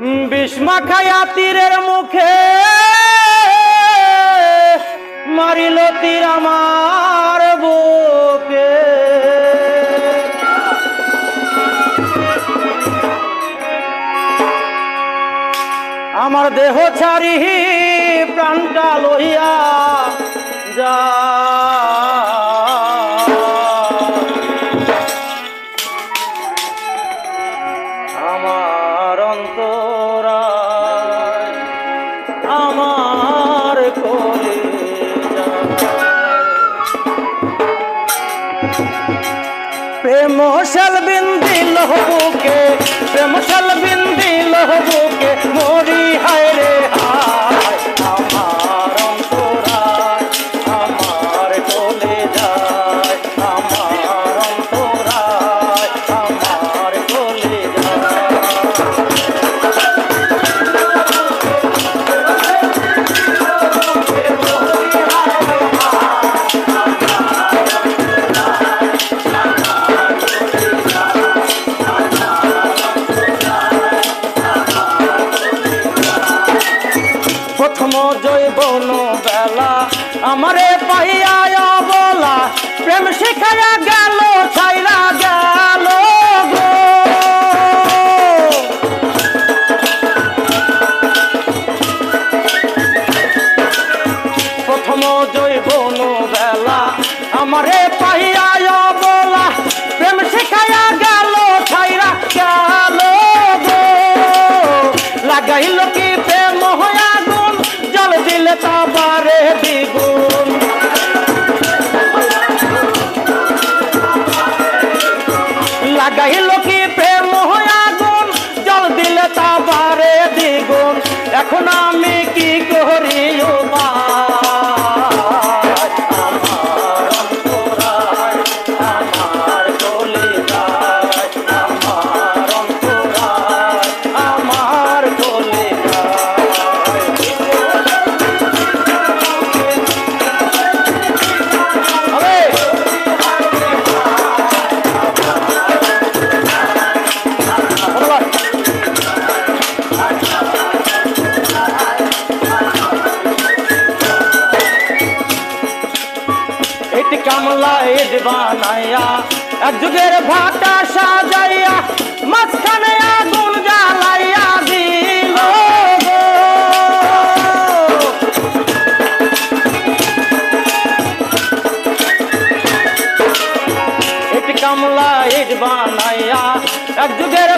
বিষ্মা খায়া তীরের মুখে মারিল তীর আমার বুকে। আমার দেহ ছাড়ি প্রাণটা লইয়া যা। প্রেম শাল বিন্দি লহবুকে প্রেম শাল বিন্দি লহবুকে মরি হায় প্রথম জৈব বেলা। আমারে পাইয়া বলা প্রেম শিখাইয়া গেল ছাইরা গেল। লাগাইল কি প্রেম গুণ জল দিলে তা বারে এখন আমি কি করি একটি কামলা ইট বানাইয়া এক যুগের ভাটা সাজাইয়া মাঝখানে আগুন জ্বালাইয়া দিল। একটি কামলা ইট এক যুগের